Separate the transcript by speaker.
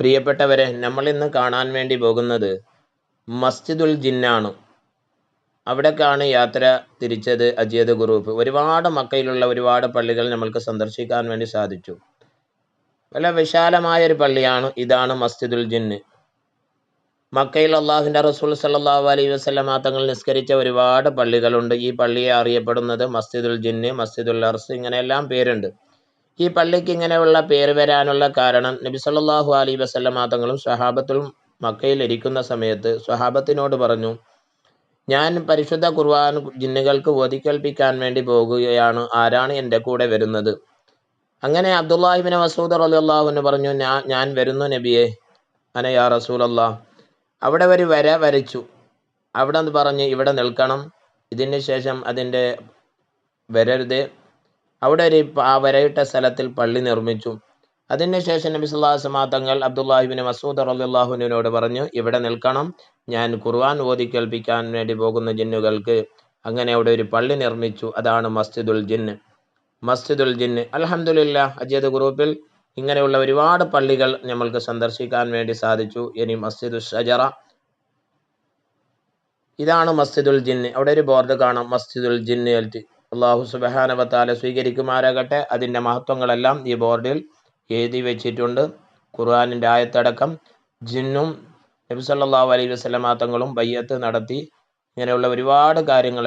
Speaker 1: പ്രിയപ്പെട്ടവരെ നമ്മൾ ഇന്ന് കാണാൻ വേണ്ടി പോകുന്നത് മസ്ജിദുൽ ജിന്നാണ്. അവിടേക്കാണ് യാത്ര തിരിച്ചത് അജിയത് ഗ്രൂപ്പ്. ഒരുപാട് മക്കയിലുള്ള ഒരുപാട് പള്ളികൾ നമ്മൾക്ക് സന്ദർശിക്കാൻ വേണ്ടി സാധിച്ചു. വളരെ വിശാലമായ ഒരു പള്ളിയാണ് ഇതാണ് മസ്ജിദുൽ ജിന്ന്. മക്കയിൽ അള്ളാഹുവിന്റെ റസൂൽ സല്ലാഹു അലൈ വസ്ലമ തങ്ങൾ നിസ്കരിച്ച ഒരുപാട് പള്ളികളുണ്ട്. ഈ പള്ളിയെ അറിയപ്പെടുന്നത് മസ്ജിദുൽ ജിന്ന് മസ്ജിദുൽ അർസ് ഇങ്ങനെയെല്ലാം പേരുണ്ട്. ഈ പള്ളിക്ക് ഇങ്ങനെയുള്ള പേര് വരാനുള്ള കാരണം നബി സല്ലാഹു അലൈഹി വസല്ലമ തങ്ങളും സ്വഹാബത്തും മക്കയിൽ ഇരിക്കുന്ന സമയത്ത് സ്വഹാബത്തിനോട് പറഞ്ഞു ഞാൻ പരിശുദ്ധ ഖുർആൻ ജിന്നുകൾക്ക് ഓതിക്കേൽപ്പിക്കാൻ വേണ്ടി പോകുകയാണ്. ആരാണ് എന്റെ കൂടെ വരുന്നത്? അങ്ങനെ അബ്ദുല്ലാഹിബിൻ മസൂദ് അലി അള്ളാഹുവിന് പറഞ്ഞു ഞാൻ ഞാൻ വരുന്നു നബിയെ. അനയാ റസൂലല്ലാ അവിടെ ഒരു വര വരച്ചു. അവിടെ നിന്ന് പറഞ്ഞ് ഇവിടെ നിൽക്കണം. ഇതിന് ശേഷം അതിന്റെ വരരുത്. അവിടെ ഒരു ആ വരയിട്ട സ്ഥലത്തിൽ പള്ളി നിർമ്മിച്ചു. അതിനുശേഷം നബി സുല്ലാസ്മാ തങ്ങൾ അബ്ദുല്ലാഹിബിന് മസൂദ് അള്ളാഹുവിനോട് പറഞ്ഞു ഇവിടെ നിൽക്കണം. ഞാൻ ഖുർആൻ ഓതി കേൾപ്പിക്കാൻ വേണ്ടി പോകുന്ന ജിന്നുകൾക്ക് അങ്ങനെ അവിടെ ഒരു പള്ളി നിർമ്മിച്ചു. അതാണ് മസ്ജിദുൽ ജിന്ന് മസ്ജിദുൽ ജിന്ന് അലഹമുല്ല അജീദ് ഗ്രൂപ്പിൽ ഇങ്ങനെയുള്ള ഒരുപാട് പള്ളികൾ നമ്മൾക്ക് സന്ദർശിക്കാൻ വേണ്ടി സാധിച്ചു. ഇനി മസ്ജിദുൽ ഷജറ. ഇതാണ് മസ്ജിദുൽ ജിന്ന് അവിടെ ഒരു ബോർഡ് കാണാം. മസ്ജിദുൽ ജിന്ന് അള്ളാഹു സുബഹാനവത്താല സ്വീകരിക്കുമാരാകട്ടെ അതിന്റെ മഹത്വങ്ങളെല്ലാം ഈ ബോർഡിൽ എഴുതി വെച്ചിട്ടുണ്ട്. ഖുർആാനിന്റെ ആയത്തടക്കം ജിന്നും നബി സല്ലല്ലാഹു അലൈഹി വസല്ലമ തങ്ങളും ബയ്യത്ത് നടത്തി. ഇങ്ങനെയുള്ള ഒരുപാട് കാര്യങ്ങൾ